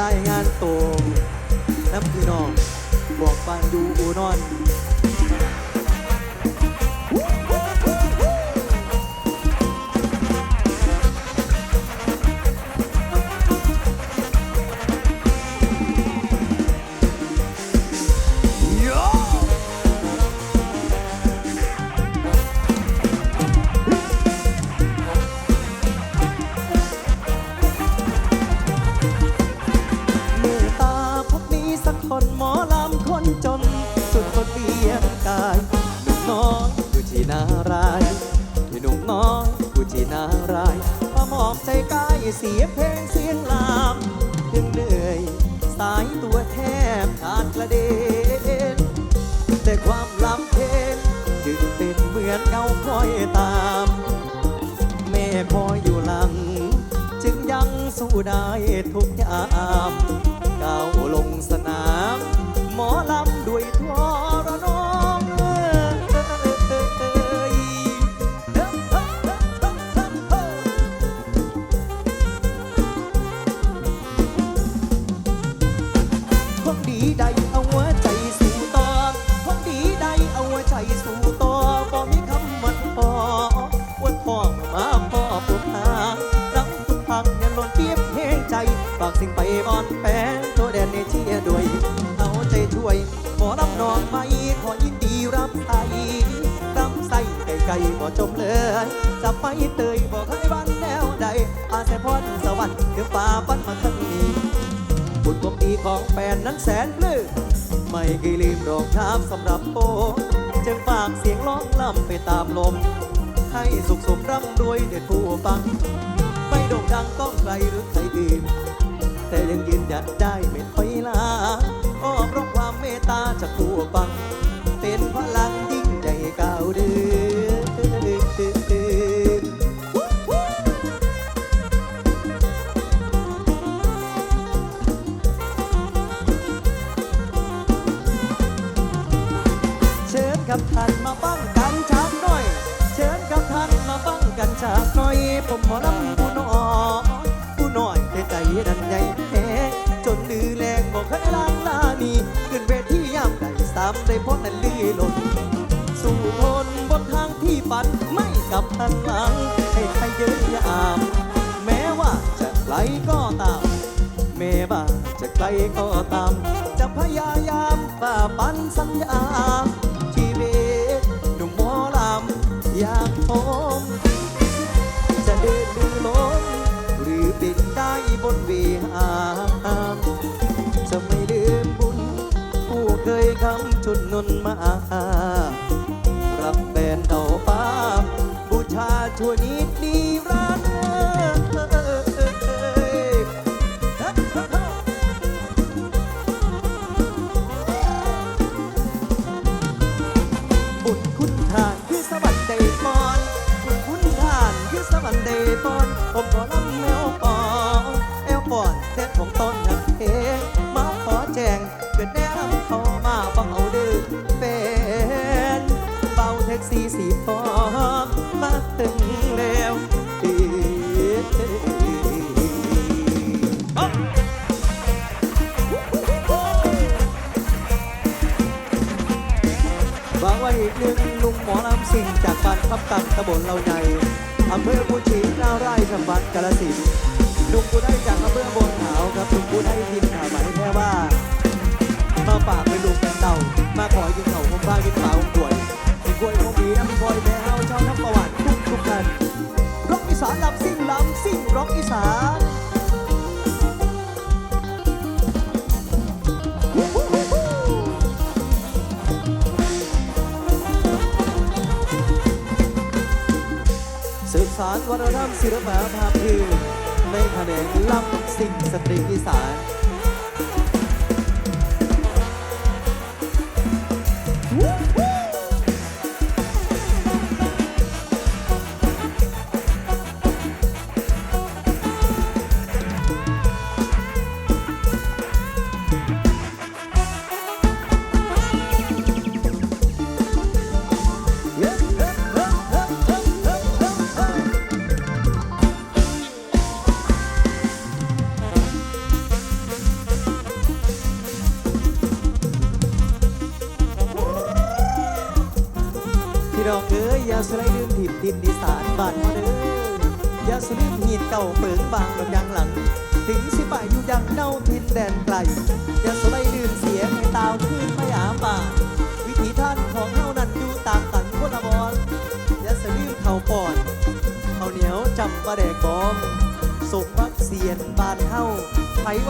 รายงานตัวน้ำพี่น้องบอกฟังดูอูนอน ความลำเพนจึงเป็นเหมือนเงาคอยตาม แม่คอยอยู่หลัง จึงยังสู้ได้ทุกยามก้าวลงสนาม หมอลำด้วย ไก่บ่จมเลยจะไปเตยบอกให้บ้านแนวใด อาศัยพรสวรรค์ถึงป่าปั้นมาทั้งนี้บุญความดีของแฟนนั้นแสนปลื้มไม่เคยลืมรองเท้าสำหรับโปจึงฝากเสียงร้องล่ำไปตามลม ให้สุขสมร่ำรวยเด็ดผู้ฟัง ไม่โด่งดังต้องใครหรือใครอื่นแต่ยังยืนหยัดได้ไม่ถอยลาอ้อเพราะความเมตตาจากผู้ฟัง เป็นพลังยิ่งใหญ่ก้าวเดิน ฟังกันฉากน่อยผมหมอลำผู้น้อยผู้น้อยแต่ใจดันใหญ่แท้จนลือแรงบอกให้ล้างลานีขึ้นเวทีย่ำใดสามได้พ้นนั้นลือหล่นสู่ทนบนทางที่ฝันไม่กลับทันหลังให้ใครเยอะยามแม้ว่าจะไกลก็ตามแม่บ้าจะไกลก็ตาม จะพยายามฝ่าปันสัญญาชีวิตหนุ่มหมอลำอย่าง คำจุนนนมารับแฟนเอาป้าบูชาชั่วนิดนิรันบุญคุณทานคือสวรรค์เดปอนบุญคุณทานคือสวรรค์เดปอนผมขอลำแมวปอ ฟอมาถึงแล้วเอ้ยวางไว้อีกหนึ่งหนุ่มหมอลำสิ่งจากบ้านทับตังตำบลเราใหญ่อำเภอกุชินาไร่จังหวัดกาฬสินธุ์หนุ่มกูได้จากอำเภอบนขาวครับหนุ่มกูได้ทีมข่าวหมายแค่ว่ามาฝากเป็นลูกเป็นเต่ามาขอกินเขาผมบ้ากินเปลาผมด้วยกินกล้วยผมมีน้ำพลอยแม่ ทุกทุกท่านร็อกอีสานลำซิ่งลำซิ่งร็อกอีสานสืบสารวัฒนธรรมศิลปะภาพพื้นในแผนกลำซิ่งสตรีอีสาน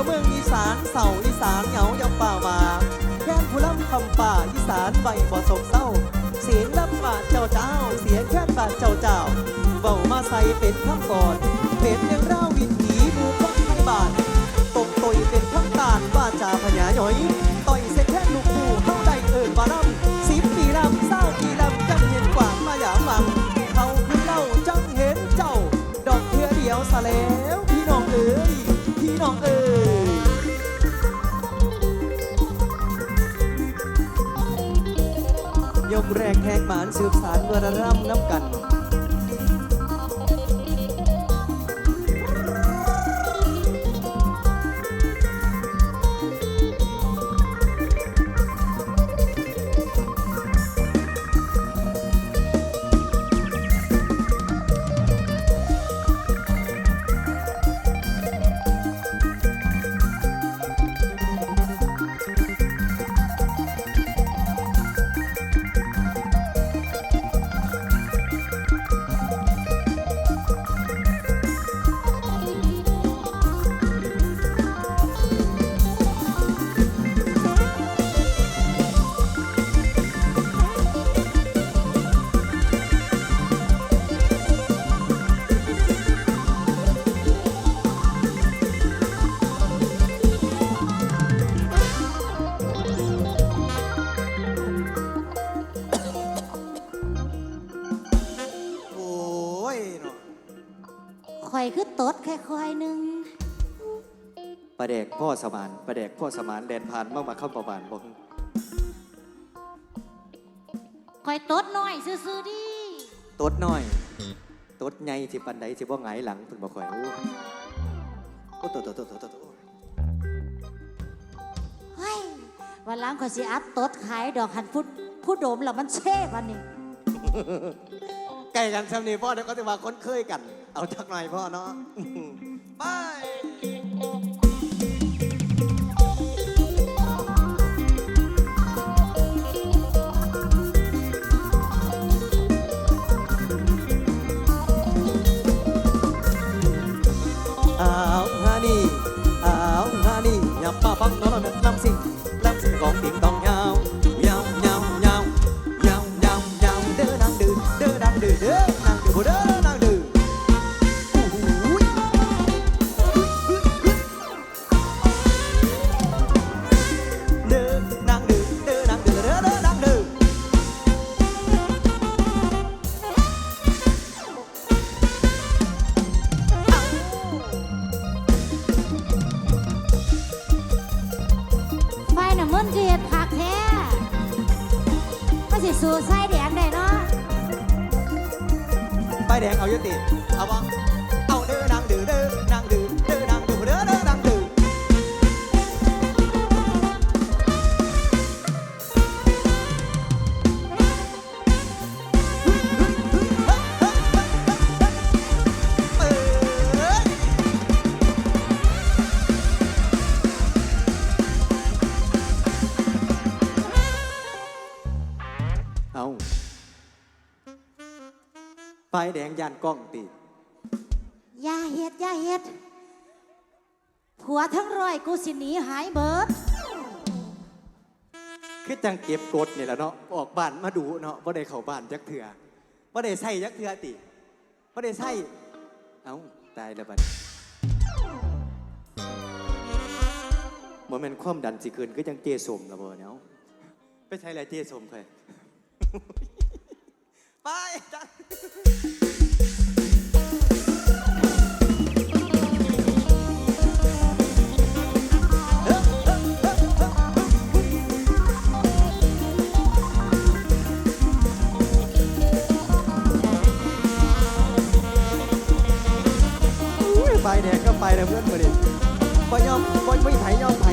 เมืองอีสานเสาอีสานเหงาอย่าป่าว่าแค่นผู้ล่ำคำป่าอีสานใบบ่โศกเศร้า เสียงล่ำบาดเจ้าเจ้า เสียงแค่นบาดเจ้าเจ้าเบามาใส่เป็นคำก่อนเป็นเรื่องราววิถีบูควงไทยบาดตกตยเป็นคำตาดว่าจ่าพญาหยอย แรกแขกหมานสืบสารวรรำน้ำกัน ประเดกพ่อสมานประเดกพ่อสมานแดนผ่านมามาเข้าประบานบอกคอยตดน้อยซื่อๆดิตดน้อย ตดใหญ่สิปันใดสิบ่หงายหลังเพิ่นบ่ค่อยโอ้โอ้ตดตดตดตดตดเฮ้ยวันหลังคอยสิอัพตดขายดอกหันพุดผู้โดมแล้วมันเช่วันนี้ใกล้กันซ้ำนี่พ่อเดี๋ยวก็จะว่าคุ้นเคยกัน เอาจักหน่อยพ่อเนาะไปอ้ แดงยานกล้องติอย่าเฮ็ดอย่าเฮ็ดผัวทั้งร้อยกูสิหนีหายเบิดคือจังเก็บกดนี่แหละเนาะออกบ้านมาดูเนาะบ่ได้เข้าบ้านจักเถื่อบ่ได้ใส่จักเถื่อติบ่ได้ใส่เอ้าตายแล้วบัดบ่แม่นความดันสิเกินก็จังเจสมละบ่เนาะไปใช้อะไรเจสมเคย ไปจังอุ้ยไปแดงก็ไปนะเพื่อนมาดิบ่ยอมบ่ไม่ไผยอมไผ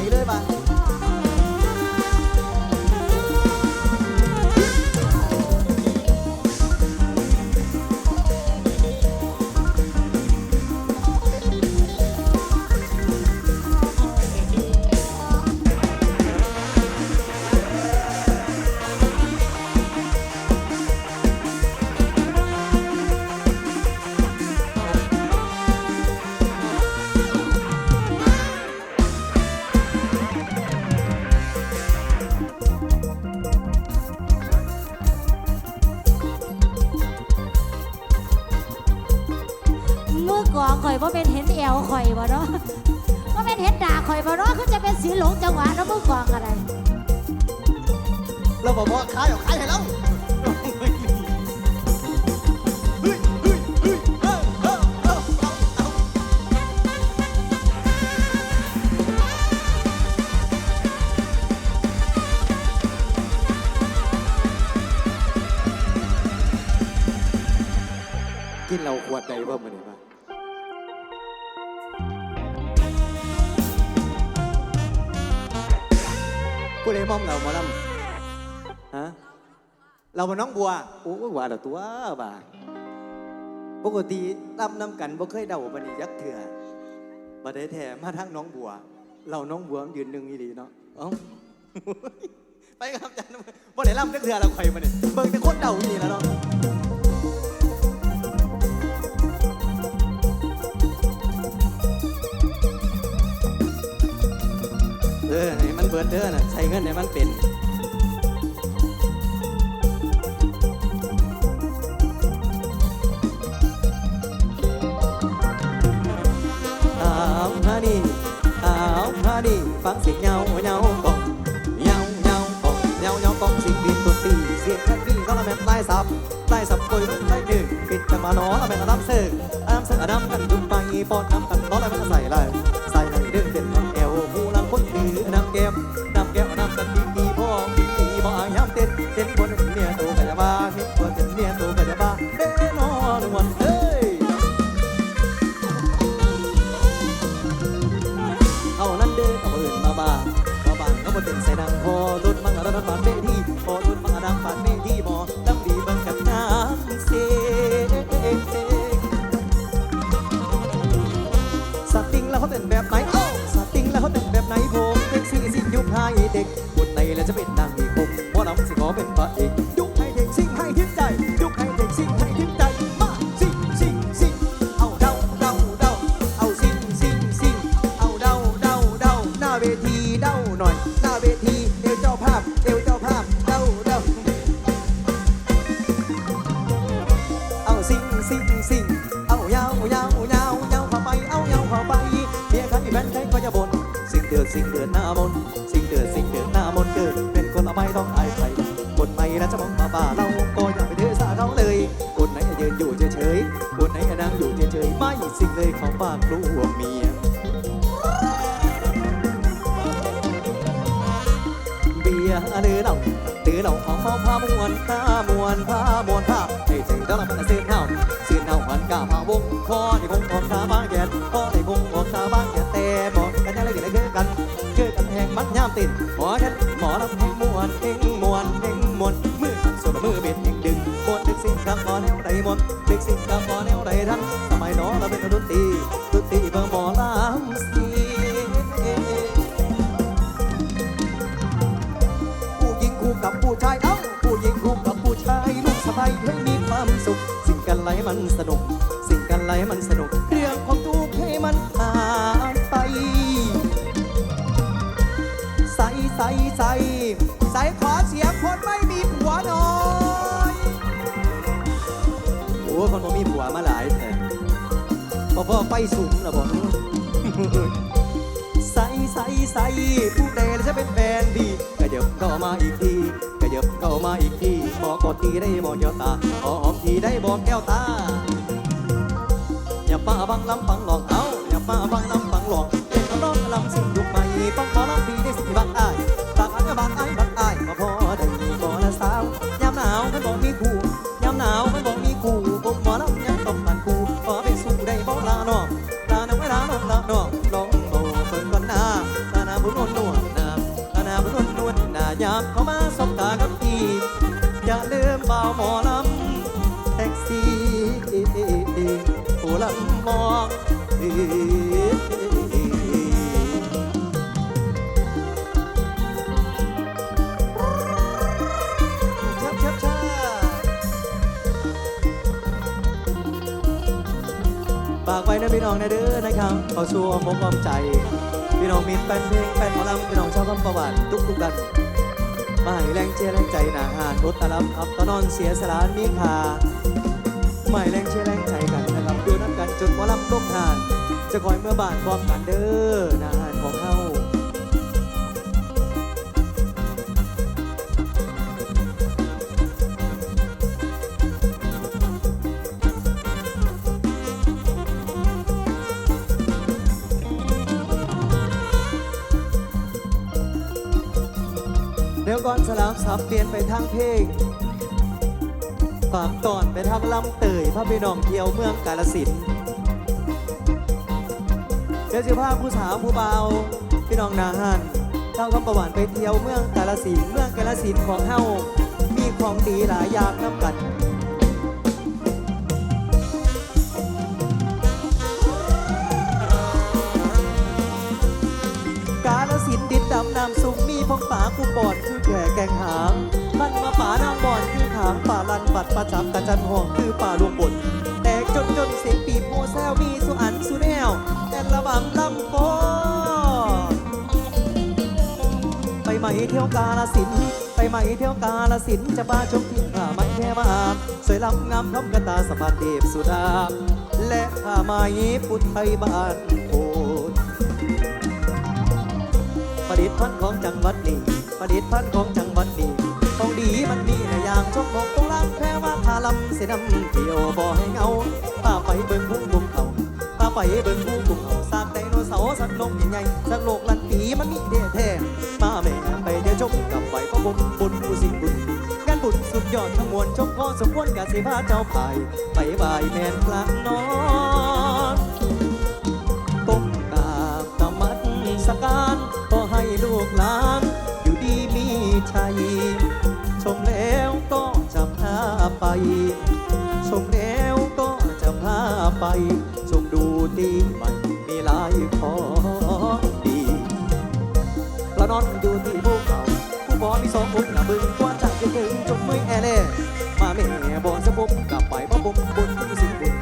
กินเราขวดใดบ้ามันนี่บ้าผู้ใดมอมเราหมอลำฮะเราเป็นน้องบัวโอ้ยว่าแต่ตัวบ่าปกติลำน้ำกันบ่เคยเดาบันนี้ยักเถื่อบัดได้แท้มาทางน้องบัว เราน้องบัวมันยืนหนึ่งอีดีเนาะเอ้าไปครับอาจารย์บ่ได้ลำจักเถื่อเราใครมาเนี่ยเบิ่งแต่คนเดาอีนี่แล้วเนาะ เออให้มันเบิดเด้อน่ะใช้เงินให้มันเป็นอ้าวฮานี่อ้าวฮานี่ฟังเสียงเงาเงากองเงาเงากองเงาเงากองสิ่งดินตัวตีเสียงแค่นี้ก็ละแม่ไล่สับไล่สับปุยรุ่นไล่หนึ่งปิดจะมาหนอละแม่นอดัมเซิงอดัมเซิงอดัมกันจุ่มไปปอนน้ำกันต้อละแม่นใส่ไลใส่ไหล จะเป็น มวนพามวนพามวนพาให้ถึงเจ้าละมันเสียเน่าเสียเน่าหันกาพาวงพอได้คงออกตาบานแกนพอได้คงออกตาบานแกนแต่บอกกันยังไงกันคือกันคือกันแหงมันย่ามติดหมอแค่หมอลำแหงมวนเฮงมวนเฮงมวนมือส่วนมือเบ็ดเฮงดึงมวนดึกสิ่งกับหมอแนวใดมวนดึกสิ่งกับหมอแนวใดทันสมัยน้อเราเป็นดนตรีดนตรีเบอร์หมอลำ มันสนุก สิ่งกันไหลมันสนุก เรื่องของทุกข์ให้มันหายไป ใส่ใส่ใส่ใส่ขอเสียงคนไม่มีผัวหน่อยโอ้คนบ่มีผัวมาหลายแต่พอพ่อไปสูงแล้วบอกใส่ใส่ใส่ผู้ใดลจะเป็นแฟนดีกระเดิบก็มาอีกที เก้ามาอีกทีบอกกอดทีได้บอกเจ้าตาขอหอมทีได้บอกแก้วตาอย่าป้าบังลำปังหลอกเอาอย่าป้าบังลำปังหลอกเด็กน้องลำสิ่งยุคใหม่ป้องขอลำพีได้ นะเด้อนะครับขอชัวมกความใจ พี่น้องมีแฟนเพลงแฟนหมอลำพี่น้องชอบคำประวัติทุกทุกกันมาให้แรงเชียร์แรงใจหนาหานอุตะลับอับตะนอนเสียสลานมีคาหม่แรงเชียร์แรงใจกันนะครับดูน้ำกันจนหมอลำโลจะคอยเมื่อบานพร้อมกันเด้อนะฮะ สลามสับเปลี่ยนไปทางเพลงฝากตอนไปทางลำเตยพาไปน้องเที่ยวเมืองกาลสินเดี๋ยวจะพาผู้สาวผู้เบาพี่น้องนาฮันเล่าคำประวัติไปเที่ยวเมืองกาลสินเมืองกาลสินของเฮามีของดีหลายอย่างน้ำกันกาลสินดินดำน้ำสูงมีพงป่าคู่บอนคื แก่แกงหางมันมาป่านางบอนคือขางป่าลันปัดประจับกระจันห่วงคือป่าลวงบนแตกจนจนเสียงปีบโมแซวมีสุอันสุแนว แต่ระบำลำฟอนไปไหม่เที่ยวกาลสินไปไหม่เที่ยวกาลสินจะบ้าชมทิ้งผ้าไหมันแค่มาสวยล้ำงามทำกระตาสะพานเดบสุดา และผ้าไหมพุทธไทยบ้านโพธประดิษฐ์พันของจังหวัดนี้ ประดิษฐ์พันธุ์ของจังหวัดนี้ของดีมันมีในอย่างชมของตรงล่างแค่ว่าพาลำเสนำเที่ยวบ่ให้เงาพาไปเบิ่งพุ่งบุมเขาพาไปเบิ่งพุ่งบุมเขาสร้างไดโนเสาร์สักนกใหญ่ๆสักโลกลันปีมันมีเด้แท้มาแม่ไปเที่ยวชมกับไปก็บุญบุญผู้สิ่งบุญงานบุญสุดยอดทั้งมวลชมพอสมควรกาสิพาเจ้าพายไปบายแม่นพลังน้อน ชมแล้วก็จะพาไป ชมดูดีใหม่มีหลายของดีพระนอนอยู่ที่ภูเขา ผู้บอมีสององค์น้าบึงกว่าจะจะถึงจมมือแอเล่มาแม่บอสะบมกลับไปมาบมบนสิ่งบุญ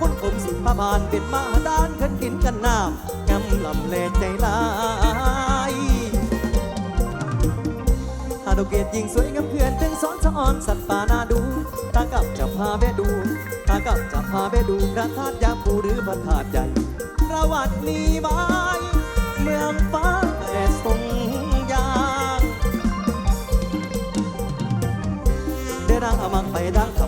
คนผมสิพาบานเป็นมาดานขันกินกันน้ำงำลำเลใจลายฮาโดเกตยิงสวยงามเพื่อนเป็นสอนสะออนสัตว์ป่านาดูากับจะพาแม่ดูตากับจะพาแม่ดูพระธาตุยาปูหรือพระธาตุใหญ่ประวัติมีไว้เมืองฟ้าแต่ทรงยางได้ร่างอมังไปดังคำ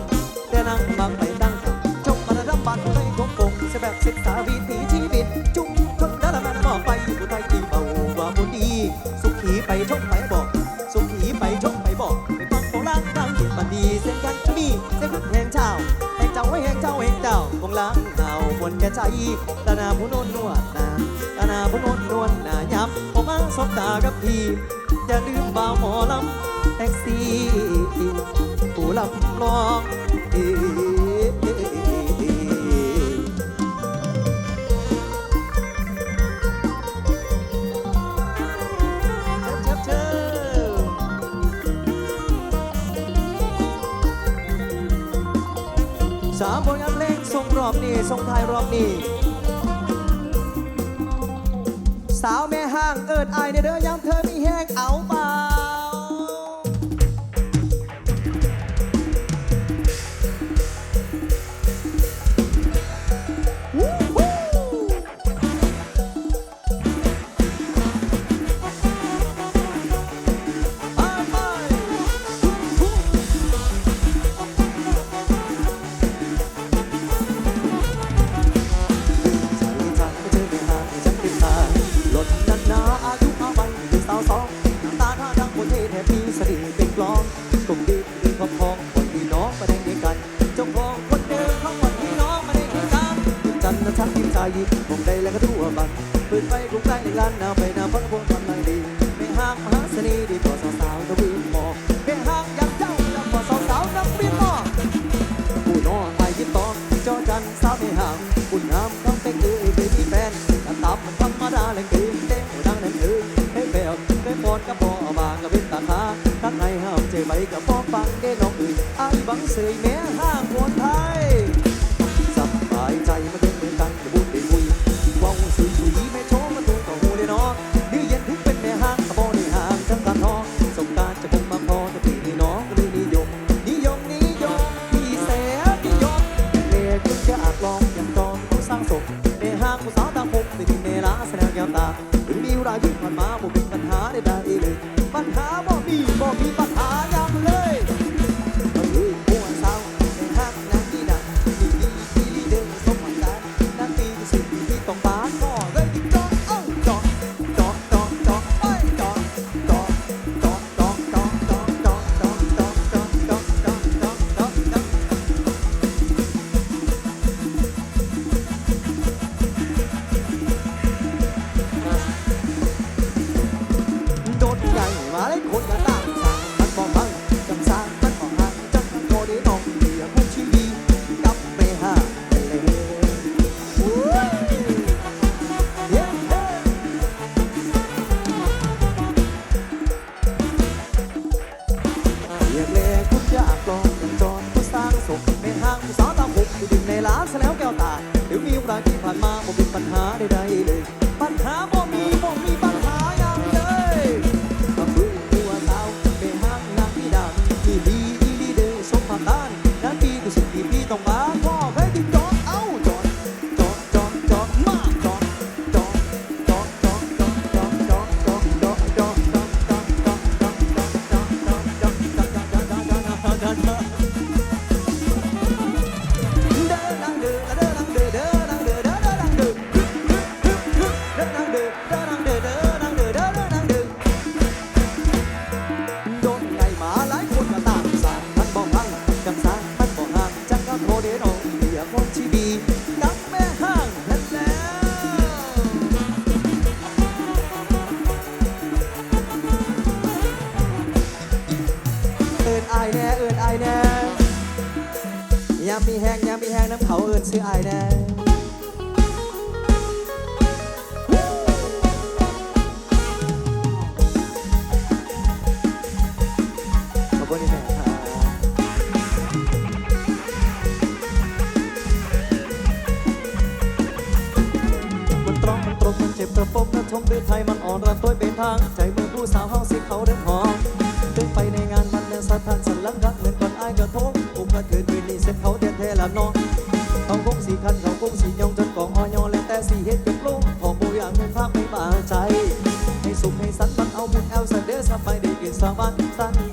ตานาผู้โนนนวดนาตานาผู้โนนนวดนายับผมมาสบตากับพี่อย่าลืมบ่าวหมอลำแท็กซี่ผู้ลำลอง รอบนี้ส่งท้ายรอบนี้ สาวแม่ห้างเอิดอายในเด้อยามเธอมีแห้งเอาเปล่าไป อยากให้ฟังไม่มาใจ ให้สุขให้สันมันเอาบุญเอาสันเดอร์สบายดีกินสามันสัน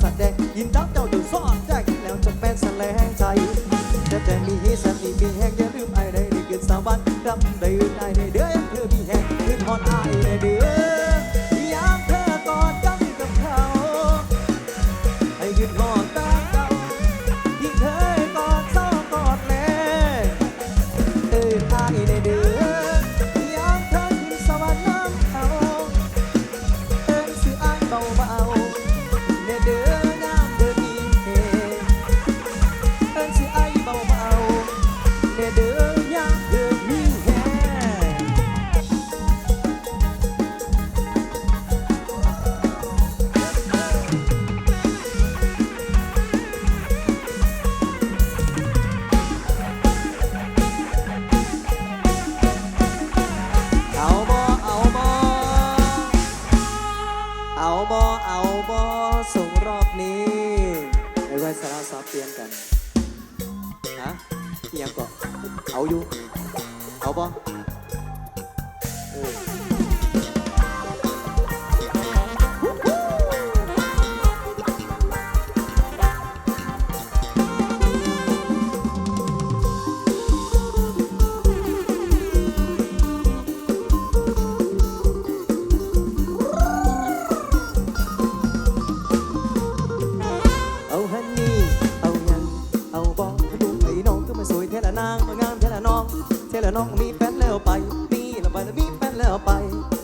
แสดงยินมดับเจ้าอยู่ซ่อนแจ้งแล้วจะเป็นแสลงใจแต่แต่มีสติมีแห้งอย่าลืมไอ้ได้เกิดสาวบ้านดำได้ นางงามเทละน้องเทลอน้องมีแฟนแล้วไป มีละไปแล้วมีแฟนแล้วไป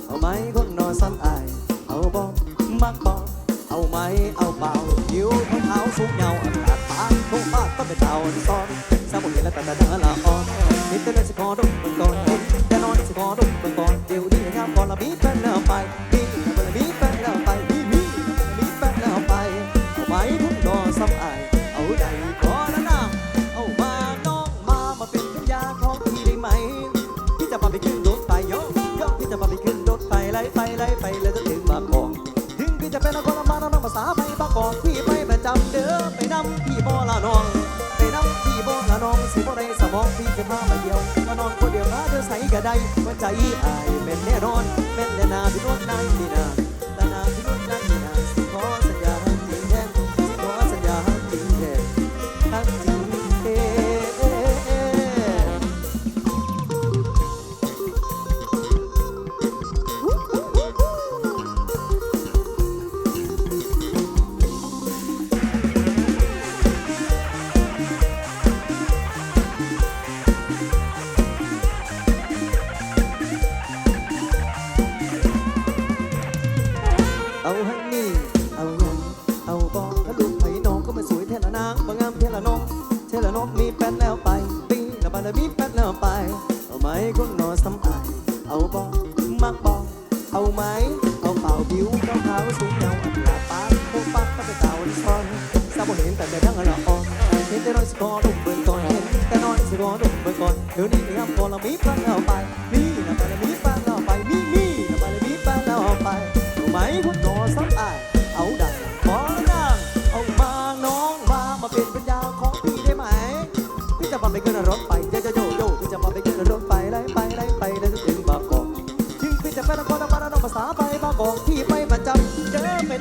เอาไหมคนนอนซ้ำอายเอาบอมักบอเอาไหมเอาเปล่าหิวเท้าเท้าสูงเงาอากาศปานโคงบ้านก็เป็นดาที่ซ้อนสาวบอกเห็นแล้วแต่แต่เนื้อละอ่อนนิดเดียวสิขอดมเบิ่งก่อนแต่นอนสิขอดมเบิ่งก่อนเดี๋ยวนี้งามก่อนละมีแฟนแล้วไป คนเดียวมาเด้อใส่ก็ได้ว่าใจอายเป็นแน่นอนเป็นแน่นาพี่นวลนางนี่นาแต่นา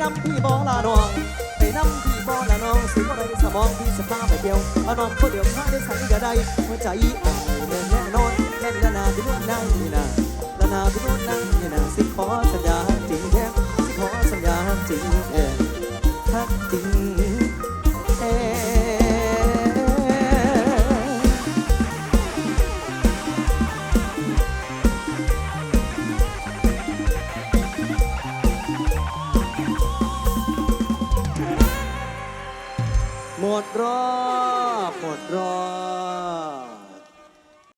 นำพี่บอลาน้องไปนำพี่บอลาน้องสิว่าไรสมองพี่สภาพไปเดียวเอาน้องคนเดียวข้าได้ใส่ก็ได้หัวใจอ่อนแน่แน่นอนแน่นนาพี่นุ่นนั่งนี่นาละนาพี่นุ่นนั่งนี่นาสิขอสัญญาจริงแท้สิขอสัญญาจริงแท้ถ้าจริง